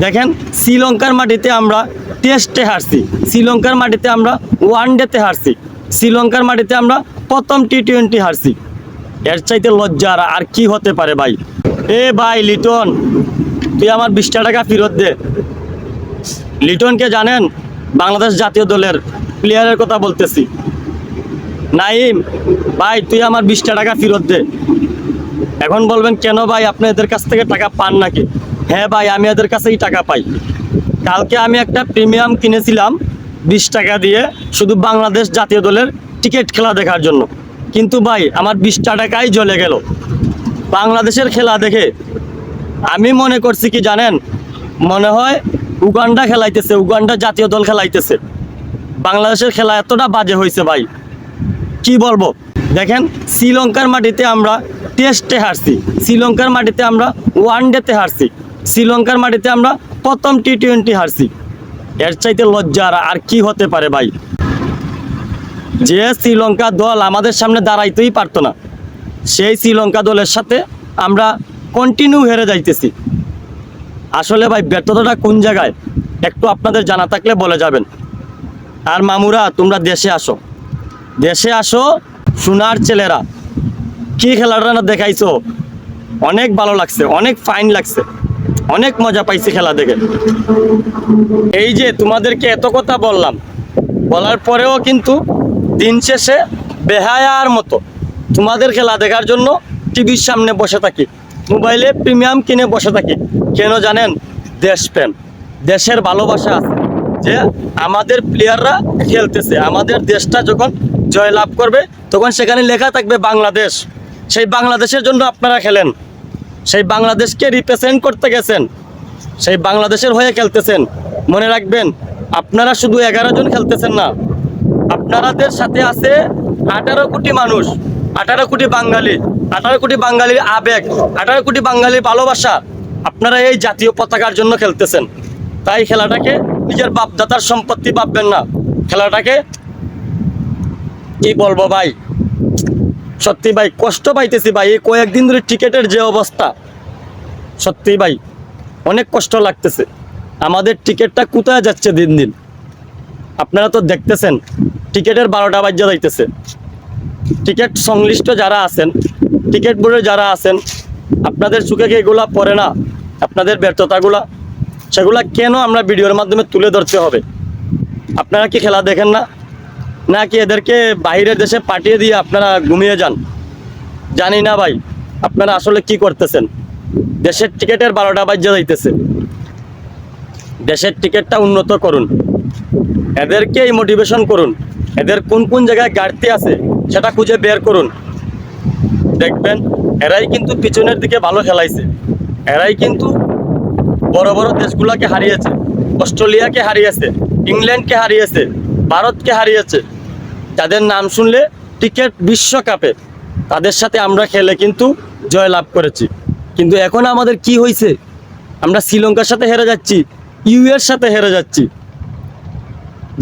দেখেন, শ্রীলঙ্কার মাটিতে আমরা টেস্টে হারছি। শ্রীলঙ্কার মাটিতে আমরা ওয়ান ডেতে হারছি। শ্রীলঙ্কার মাটিতে আমরা প্রথম টি টোয়েন্টি হারছি। এর চাইতে লজ্জা আর- আর কি হতে পারে ভাই? এ ভাই, লিটন, তুই আমার বিশটা টাকা ফেরত দে। লিটনকে জানেন, বাংলাদেশ জাতীয় দলের প্লেয়ারের কথা বলতেছি। নাইম, ভাই, তুই আমার বিশটা টাকা ফেরত দে। এখন বলবেন, কেন ভাই, আপনি এদের কাছ থেকে টাকা পান নাকি? হ্যাঁ ভাই, আমি এদের কাছেই টাকা পাই। কালকে আমি একটা প্রিমিয়াম কিনেছিলাম, বিশ টাকা দিয়ে, শুধু বাংলাদেশ জাতীয় দলের টিকিট খেলা দেখার জন্য। কিন্তু ভাই, আমার বিশটা টাকাই জ্বলে গেল। বাংলাদেশের খেলা দেখে আমি মনে করছি কি জানেন? মনে হয় উগান্ডা খেলাইতেছে, উগান্ডা জাতীয় দল খেলাইতেছে। বাংলাদেশের খেলা এতটা বাজে হয়েছে ভাই। কি বলব? দেখেন, শ্রীলঙ্কার মাটিতে আমরা টেস্টে হারছি। শ্রীলঙ্কার মাটিতে আমরা ওয়ান ডেতে হারছি। শ্রীলঙ্কার মাটিতে আমরা প্রথম টি টোয়েন্টি হারছি। এর চাইতে লজ্জা আর- আর কি হতে পারে ভাই? যে শ্রীলঙ্কা দল আমাদের সামনে দাঁড়াইতেই পারতো না, সেই শ্রীলঙ্কা দলের সাথে আমরা কন্টিনিউ হেরে যাইতেছি। আসলে ভাই, ব্যর্থতাটা কোন জায়গায়? একটু আপনাদের জানা থাকলে বলে যাবেন। আর মামুরা, তোমরা দেশে আসো। দেশে আসো, সোনার ছেলেরা। কি খেলাটা না দেখাইছো? অনেক ভালো লাগছে, অনেক ফাইন লাগছে। অনেক মজা পাইছি খেলা দেখে। এই যে তোমাদেরকে এত কথা বললাম, বলার পরেও কিন্তু দিন শেষে বেহায়ার মতো তোমাদের খেলা দেখার জন্য টিভির সামনে বসে থাকি, মোবাইলে প্রিমিয়াম কিনে বসে থাকি। কেন জানেন? দেশপ্রেম দেশের ভালোবাসা আছে যে আমাদের প্লেয়াররা খেলতেছে। আমাদের দেশটা যখন জয়লাভ করবে, তখন সেখানে লেখা থাকবে বাংলাদেশ। সেই বাংলাদেশের জন্য আপনারা খেলেন। সেই বাংলাদেশকে রিপ্রেজেন্ট করতে গেছেন, সেই বাংলাদেশের হয়ে খেলতেছেন। মনে রাখবেন, আপনারা শুধু এগারো জন খেলতেছেন না, আপনারাদের সাথে আছে আঠারো কোটি মানুষ, আঠারো কোটি বাঙালি, আঠারো কোটি বাঙালির আবেগ, আঠারো কোটি বাঙালির ভালোবাসা, আপনারা এই জাতীয় পতাকার জন্য খেলতেছেন। তাই খেলাটাকে নিজের বাপদাতার সম্পত্তি ভাববেন না। খেলাটাকে কি বলব ভাই? সত্যি ভাই, কষ্ট পাইতেছি ভাই, এই কয়েকদিন ধরে টিকেটের যে অবস্থা, সত্যি ভাই, অনেক কষ্ট লাগতেছে। আমাদের টিকিটটা কোথায় যাচ্ছে দিন দিন? আপনারা তো দেখতেছেন, টিকিটের বারোটা বাজ্য যাইতেছে। টিকিট সংশ্লিষ্ট যারা আছেন, টিকিট বোর্ডে যারা আছেন, আপনাদের চোখে কি এগুলা পড়ে না? আপনাদের ব্যর্থতাগুলা, সেগুলা কেন আমরা ভিডিওর মাধ্যমে তুলে ধরতে হবে? আপনারা কি খেলা দেখেন না? নাকি এদেরকে বাইরের দেশে পাঠিয়ে দিয়ে আপনারা ঘুমিয়ে যান? জানি না ভাই, আপনারা আসলে কি করতেছেন? দেশের টিকিটের বারোটা বাজ্য যাইতেছে। দেশের টিকিটটা উন্নত করুন। এদেরকেই মোটিভেশন করুন। এদের কোন কোন জায়গায় ঘাটতি আছে সেটা খুঁজে বের করুন। দেখবেন, এরাই কিন্তু পিছনের দিকে ভালো খেলাইছে। এরাই কিন্তু বড় বড় দেশগুলোকে হারিয়েছে। অস্ট্রেলিয়াকে হারিয়েছে, ইংল্যান্ডকে হারিয়েছে, ভারতকে হারিয়েছে। যাদের নাম শুনলে ক্রিকেট বিশ্বকাপে, তাদের সাথে আমরা খেলে কিন্তু জয় লাভ করেছি। কিন্তু এখন আমাদের কি হয়েছে আমরা শ্রীলঙ্কার সাথে হেরে যাচ্ছি, ইউ এর সাথে হেরে যাচ্ছি।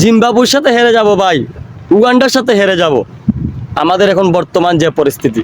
জিম্বাবুর সাথে হেরে যাব ভাই, উগান্ডার সাথে হেরে যাব। আমাদের এখন বর্তমান যে পরিস্থিতি।